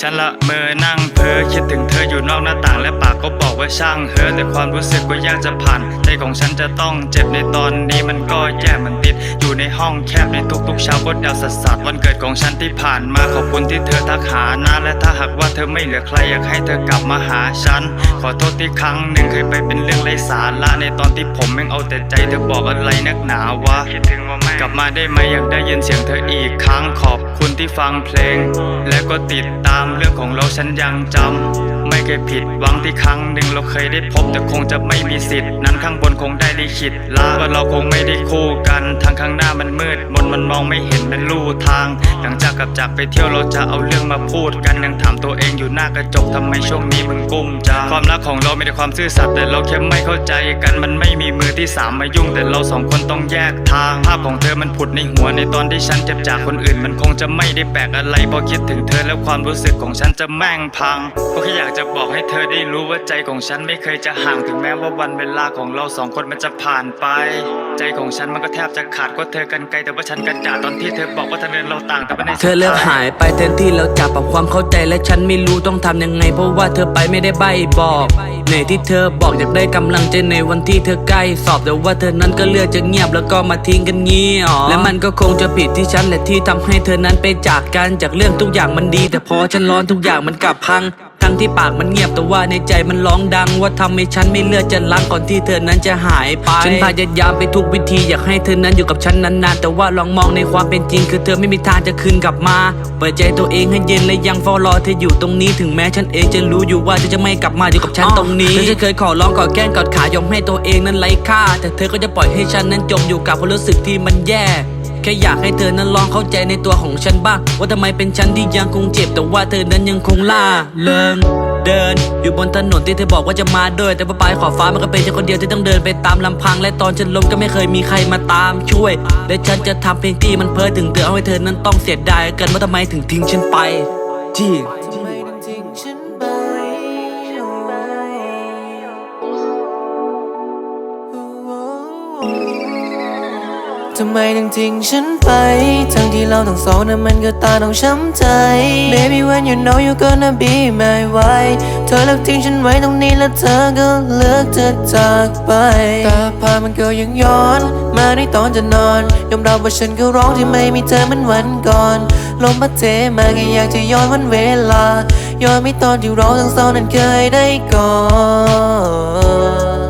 ฉันละเมอนั่งเพ้อคิดถึงเธออยู่นอกหน้าต่างและปากก็บอกว่าช่างเธอแต่ความรู้สึกก็ยากจะผ่านใจของฉันจะต้องเจ็บในตอนนี้มันก็แย่เหมันติด อยู่ในห้องแคบในทุกๆเช้าก็เดาสัสสัสวันเกิดของฉันที่ผ่านมาขอบคุณที่เธอทักหานะและถ้าหากว่าเธอไม่เหลือใครอยากให้เธอกลับมาหาฉัน ขอโทษที่ครั้งหนึ่งเคยไปเป็นเรื่องไร้สาระในตอนที่ผมแม่งเอาแต่ใจเธอบอกอะไรนักหนาวะคิดถึงว่าไม่ กลับมาได้ไหมอยากได้ยินเสียงเธออีกครั้งขอบคุณที่ฟังเพลง และก็ติดตามเรื่องของเราฉันยังจำ ไม่เคยผิด หวังที่ครั้งหนึ่งเราเคยได้พบแต่คงจะไม่มีสิทธิ์นั้นข้างบนคงได้ลิขิตลาว่าเราคงไม่ได้คู่กันทางข้างหน้ามันมืดมนมันมองไม่เห็นมันลู่ทาง หลังจากกลับจากไปเที่ยวเราจะเอาเรื่องมาพูดกันยังถามตัวเองอยู่หน้ากระจกทำไมช่วงนี้มึงกุ้มจังความรักของเราไม่ได้ความซื่อสัตย์แต่เราแค่ไม่เข้าใจกันมันไม่มีมือที่สามมายุ่งแต่เราสองคนต้องแยกทางภาพของเธอมันผุดในหัวในตอนที่ฉันเจ็บจากคนอื่น มันคงจะไม่ได้แปลกอะไรพอคิดถึงเธอแล้วความรู้สึกของฉันจะแม่งพังก็แค่อยากจะะบอกให้เธอได้รู้ว่าใจของฉันไม่เคยจะห่างถึงแม้ว่าวันเวลาของเราสองคนมันจะผ่านไป ใจของฉันมันก็แทบจะขาดก็เธอกันไกลแต่ว่าฉันกันจ่าตอนที่เธอบอกว่าทางเดินเราต่างแต่ว่าในสุดเธอเลิกหายไปแทนที่เราจะปรับความเข้าใจและฉันไม่รู้ต้องทำยังไง เพราะว่าเธอไปไม่ได้ใบบอกในที่เธอบอกอยากได้กำลังใจในวันที่เธอใกล้สอบแต่ว่าเธอนั้นก็เลือกจะเงียบแล้วก็มาทิ้งกันเงียบและมันก็คงจะผิดที่ฉันแหละที่ทำให้เธอนั้นไปจากกันจากเรื่องทุกอย่างมันดี แต่พอฉันร้อนทุกอย่างมันกลับพัง ทั้งที่ปากมันเงียบแต่ว่าในใจมันร้องดัง ว่าทำให้ฉันไม่เลือกจะรักก่อนที่เธอนั้นจะหายไป ฉันพยายามไปทุกวิธีอยากให้เธอนั้นอยู่กับฉันนานๆ แต่ว่าลองมองในความเป็นจริง คือเธอไม่มีทางจะคืนกลับมา เปิดใจตัวเองให้เย็นและยังเฝ้ารอเธออยู่ตรงนี้ถึงแม้ฉันเองจะรู้อยู่ว่าเธอจะไม่กลับมาอยู่กับฉันตรงนี้เธอจะเคยขอร้องขอแกล้งกอดขายอมให้ตัวเองนั้นไร้ค่า แต่เธอก็จะปล่อยให้ฉันนั้นจมอยู่กับความรู้สึกที่มันแย่ แค่อยากให้เธอนั้นลองเข้าใจในตัวของฉันบ้าง ว่าทำไมเป็นฉันที่ยังคงเจ็บ แต่ว่าเธอนั้นยังคงล่าเริงเดิน อยู่บนถนนที่เธอบอกว่าจะมาด้วย แต่ว่าปลายขอบฟ้ามันก็เป็นฉันคนเดียวที่ต้องเดินไปตามลำพัง และตอนฉันล้มก็ไม่เคยมีใครมาตามช่วย และฉันจะทำเพลงที่มันเพ้อถึงเธอเอาให้เธอนั้นต้องเสียดายกันว่าทำไมถึงทิ้งฉันไปที่ำไมถึงทิ้งฉันไป ทั้งที่เราทั้งสองนั้นมันก็ตาต้องช้ำใจ Baby when you know you gonna be my wife เธอเลือกทิ้งฉันไว้ตรงนี้แล้วเธอก็เลือกจะจากไปตาพามันก็ยังย้อน มาในตอนจะนอน ยอมรับว่าฉันก็ร้องที่ไม่มีเธอเหมันวันก่อน ลมพัดเทมาก็อยากจะย้อนวันเวลา ย้อนไม่ตอนที่เราทั้งสองนั้นเคยได้ก่อน